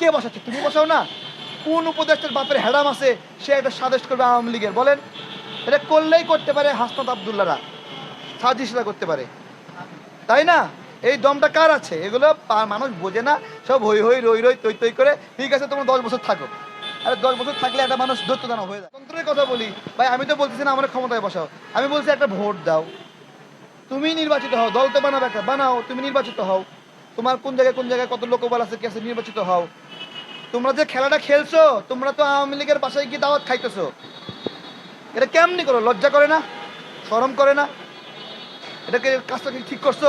কে বসাচ্ছে? তুমি বসাও না। কোন উপদেষ্টার বাপের হ্যাডাম আছে, সে একটা সাজেস্ট করবে আওয়ামী লীগের। বলেন, এটা করলেই করতে পারে হাসনাত আবদুল্লারা সাজিশরা করতে পারে। তাই না? এই দমটা কার আছে? এগুলো মানুষ বোঝে না। সব হই হই, রই রই, তৈ তৈ করে। ঠিক আছে, তোমরা দশ বছর থাকো। আরে দশ বছর থাকলে একটা মানুষ দৈত্যদান হয়ে যায়। তন্ত্রের কথা বলি। ভাই, আমি তো বলতেছি না আমার ক্ষমতায় বসাও। আমি বলছি একটা ভোট দাও। তুমি নির্বাচিত হও দল তো বানাবে একটা। বানাও, তুমি নির্বাচিত হও। তোমার কোন জায়গায় কোন জায়গায় কত লোকবল আছে, কি আছে, নির্বাচিত হও। তোমরা যে খেলাটা খেলছো, তোমরা তো আওয়ামী লীগের বাসায় গিয়ে দাওয়াত খাইতেছো। এটা কেমনি করো? লজ্জা করে না? শরম করে না? এটাকে কাজটা কি ঠিক করছ?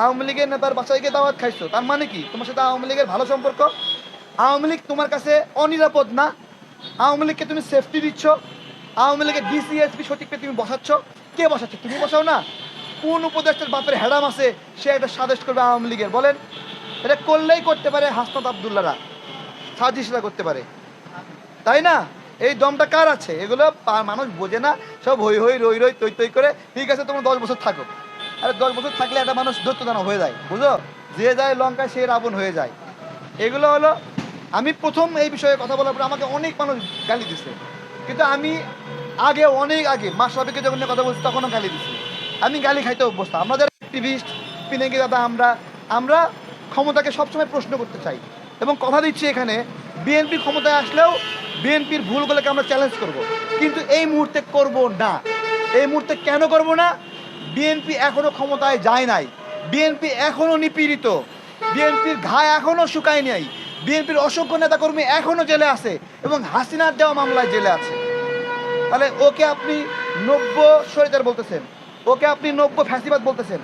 আওয়ামী লীগের নেতার বাসায় গিয়ে দাওয়াত খাইছো, তার মানে কি? তোমার সাথে আওয়ামী লীগের ভালো সম্পর্ক? আওয়ামী লীগ তোমার কাছে অনিরাপদ না? আওয়ামী লীগকে তুমি সেফটি দিচ্ছ? আওয়ামী লীগের ডিসিএসপি সঠিককে তুমি বসাচ্ছ? কে বসাচ্ছ? তুমি বসাও না? কোন উপদেষ্টার বাপের হ্যাডাম আছে, সে একটা সাজেস্ট করবে আওয়ামী লীগের? বলেন। এটা করলেই করতে পারে হাসনাত আবদুল্লারা সাজিশরা করতে পারে। তাই না? এই দমটা কার আছে? এগুলো মানুষ বোঝে না। সব হই হই, রই রই, তৈ তৈ করে। ঠিক আছে, তোমরা দশ বছর থাকো। আরে দশ বছর থাকলে একটা মানুষ দৈত্যদান হয়ে যায়, বুঝো? যে যায় লঙ্কায়, সে রাবণ হয়ে যায়। এগুলো হলো, আমি প্রথম এই বিষয়ে কথা বলার পর আমাকে অনেক মানুষ গালি দিছে। কিন্তু আমি আগে, অনেক আগে মাসাবিকে যখন কথা বলছি, তখনও গালি দিছি। আমি গালি খাইতে অভ্যস্ত। আমরা যারা অ্যাক্টিভিস্ট পিনেকি দাদা, আমরা আমরা ক্ষমতাকে সবসময় প্রশ্ন করতে চাই। এবং কথা দিচ্ছি এখানে বিএনপি ক্ষমতায় আসলেও বিএনপির ভুলগুলোকে আমরা চ্যালেঞ্জ করব। কিন্তু এই মুহূর্তে করব না। এই মুহূর্তে কেন করব না? বিএনপি এখনও ক্ষমতায় যায় নাই। বিএনপি এখনও নিপীড়িত। বিএনপির ঘা এখনও শুকায় নাই। বিএনপির অসংখ্য নেতাকর্মী এখনও জেলে আছে এবং হাসিনার দেওয়া মামলায় জেলে আছে। তাহলে ওকে আপনি নব্য সরিতার বলতেছেন। ওকে আপনি নব্য ফ্যাসিবাদ বলতেছেন।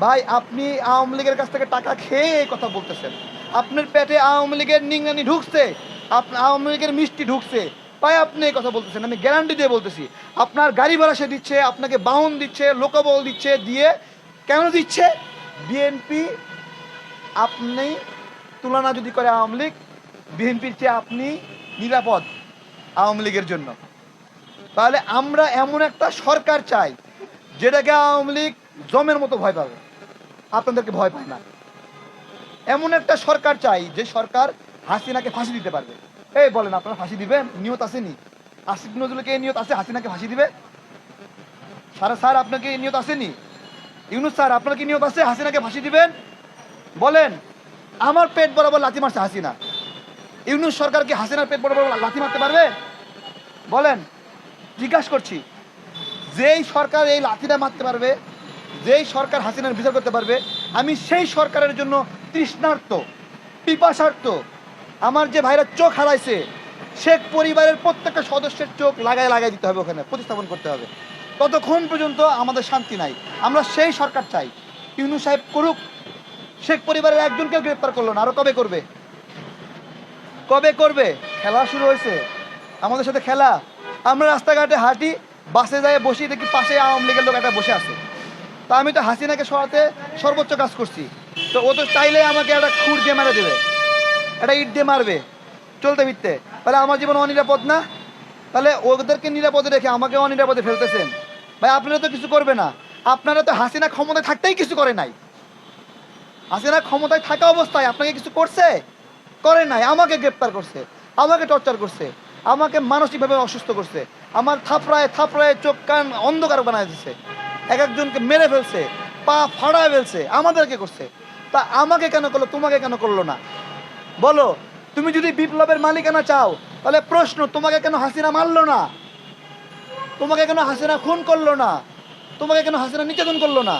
ভাই, আপনি আওয়ামী লীগের কাছ থেকে টাকা খেয়ে এই কথা বলতেছেন। আপনার পেটে আওয়ামী লীগের নিংনানি ঢুকছে আপনার আওয়ামী লীগের মিষ্টি ঢুকছে। তাই আপনি এই কথা বলতেছেন, আমি গ্যারান্টি দিয়ে বলতেছি। আপনার গাড়ি ভাড়া সে দিচ্ছে, আপনাকে বাহন দিচ্ছে, লোকবল দিচ্ছে, দিয়ে কেন দিচ্ছে? বিএনপি আপনি তুলনা যদি করে আওয়ামী লীগ বিএনপির চেয়ে আপনি নিরাপদ আওয়ামী লীগের জন্য। তাহলে আমরা এমন একটা সরকার চাই, যেটাকে আওয়ামী লীগ জমের মতো ভয় পাবে। আপনাদেরকে ভয় পায় না। এমন একটা সরকার চাই যে সরকার হাসিনাকে ফাঁসি দিতে পারবে। এই বলেন, আপনারা ফাঁসি দিবেন? নিয়ত আসেনি আসিফ নজরুলকে নিয়ত আছে? হাসিনাকে ফাঁসি দিবে? স্যার স্যার, আপনাকে নিয়ত আসেনি ইউনুস স্যার, আপনার কি নিয়ত আছে? হাসিনাকে ফাঁসি দিবেন? বলেন, আমার পেট বরাবর লাথি মারছে হাসিনা। ইউনুস সরকার কি হাসিনার পেট বরাবর লাথি মারতে পারবে? বলেন, জিজ্ঞাসা করছি, যেই সরকার এই লাথিটা মারতে পারবে, যেই সরকার হাসিনার বিচার করতে পারবে, আমি সেই সরকারের জন্য তৃষ্ণার্ত পিপাসার্থ আমার যে ভাইরা চোখ হারাইছে, শেখ পরিবারের প্রত্যেকটা সদস্যের চোখ লাগায় লাগাই দিতে হবে ওখানে, প্রতিস্থাপন করতে হবে। ততক্ষণ পর্যন্ত আমাদের শান্তি নাই। আমরা সেই সরকার চাই। ইউনু সাহেব করুক, শেখ পরিবারের একজনকে গ্রেপ্তার করল না, আরও কবে করবে? কবে করবে? খেলা শুরু হয়েছে। আমাদের সাথে খেলা। আমরা রাস্তাঘাটে হাঁটি, বাসে যায় বসি দেখি পাশে আওয়ামী লীগের লোক একটা বসে আছে। তা আমি তো হাসিনাকে সরাতে সর্বোচ্চ কাজ করছি। তো ও তো চাইলে আমাকে একটা খুর দিয়ে মারা দেবে। একটা ইট দিয়ে মারবে। চলতে ফিরতে তাহলে আমার জীবন অনিরাপদ না? তাহলে ওদেরকে নিরাপদে রেখে আমাকে অনিরাপদে ফেলতেছেন? ভাই, আপনারা তো কিছু করবে না। আপনারা তো হাসিনা ক্ষমতায় থাকতেই কিছু করে নাই। হাসিনা ক্ষমতায় থাকা অবস্থায় আপনাকে কিছু করছে? করে নাই। আমাকে গ্রেপ্তার করছে। আমাকে টর্চার করছে। আমাকে মানসিকভাবে অসুস্থ করছে। আমার থাপড়ায় থাপড়ায় চোখ কান অন্ধকার বানায় দিচ্ছে এক একজনকে মেরে ফেলছে, পা ফাড়ায় ফেলছে, আমাদেরকে করছে। তা আমাকে কেন করল, তোমাকে কেন করল না? বলো, তুমি যদি বিপ্লবের মালিকানা চাও, তাহলে প্রশ্ন, তোমাকে কেন হাসিনা মারলো না? তোমাকে কেন হাসিনা খুন করল না? তোমাকে কেন হাসিনা নির্যাতন করল না?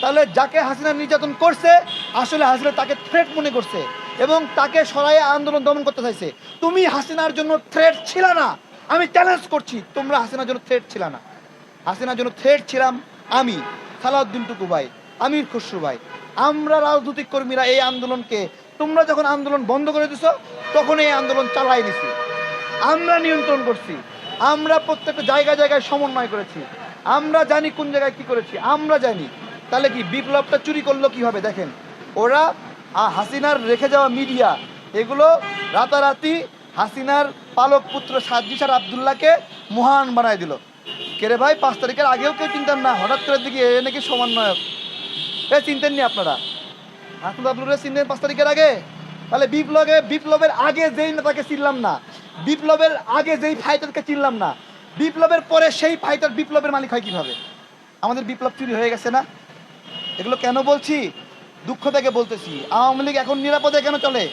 তাহলে যাকে হাসিনা নির্যাতন করছে, আসলে হাসিনা তাকে থ্রেট মনে করছে এবং তাকে সরাইয়ে আন্দোলন দমন করতে চাইছে। তুমি হাসিনার জন্য থ্রেট ছিল না। আমি চ্যালেঞ্জ করছি, তোমরা হাসিনার জন্য থ্রেট ছিল না। হাসিনার জন্য থ্রেট ছিলাম আমি, সালাউদ্দিন টুকু ভাই। আমির খসরু ভাই, আমরা রাজনৈতিক কর্মীরা এই আন্দোলনকে, তোমরা যখন আন্দোলন বন্ধ করে দিছ তখন এই আন্দোলন চালাই দিছি। আমরা নিয়ন্ত্রণ করছি। আমরা প্রত্যেকটা জায়গায় জায়গায় সমন্বয় করেছি। আমরা জানি কোন জায়গায় কি করেছি, আমরা জানি। তাহলে কি বিপ্লবটা চুরি করল কীভাবে? দেখেন, ওরা হাসিনার রেখে যাওয়া মিডিয়া, এগুলো রাতারাতি হাসিনার পালক পুত্র সাজ্জিসার আবদুল্লাহকে মহান বানায় দিল। কেরে ভাই, পাঁচ তারিখের আগেও কেউ চিনতেন না, হঠাৎ করে দেখি এ নাকি সমন্বয়ক। এ চিনতেন নি আপনারা? হাসিন আবদুল্লাহ চিনতেন পাঁচ তারিখের আগে? তাহলে বিপ্লবে, বিপ্লবের আগে যেই নেতাকে চিনলাম না, বিপ্লবের আগে যেই ফাইটারকে চিনলাম না, বিপ্লবের পরে সেই ফাইটার বিপ্লবের মালিক হয় কীভাবে? আমাদের বিপ্লব চুরি হয়ে গেছে না? এগুলো কেন বলছি? দুঃখ থেকে বলতেছি। আওয়ামী লীগ এখন নিরাপদে কেন চলে?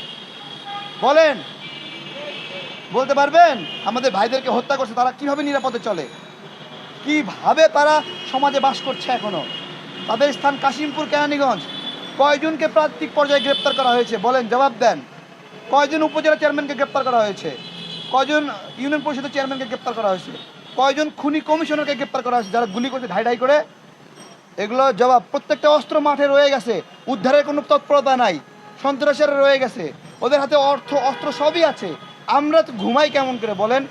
বলেন। বলতে পারবেন? আমাদের ভাইদেরকে হত্যা করছে, তারা কীভাবে নিরাপদে চলে? কীভাবে তারা সমাজে বাস করছে এখনও? তাদের স্থান কাশিমপুর কেরানীগঞ্জ। কয়জনকে প্রান্তিক পর্যায়ে গ্রেপ্তার করা হয়েছে? বলেন, জবাব দেন। কয়জন উপজেলা চেয়ারম্যানকে গ্রেপ্তার করা হয়েছে? কয়জন ইউনিয়ন পরিষদের চেয়ারম্যানকে গ্রেপ্তার করা হয়েছে? কয়জন খুনি কমিশনারকে গ্রেপ্তার করা হয়েছে? যারা গুলি করছে ঢাই ঢাই করে। এগুলো জবাব, প্রত্যেকটা অস্ত্র মাঠে রয়ে গেছে। উদ্ধারের কোনো তৎপরতা নাই। সন্ত্রাসের রয়ে গেছে। ওদের হাতে অর্থ, অস্ত্র সবই আছে। আমরা তো ঘুমাই কেমন করে, বলেন।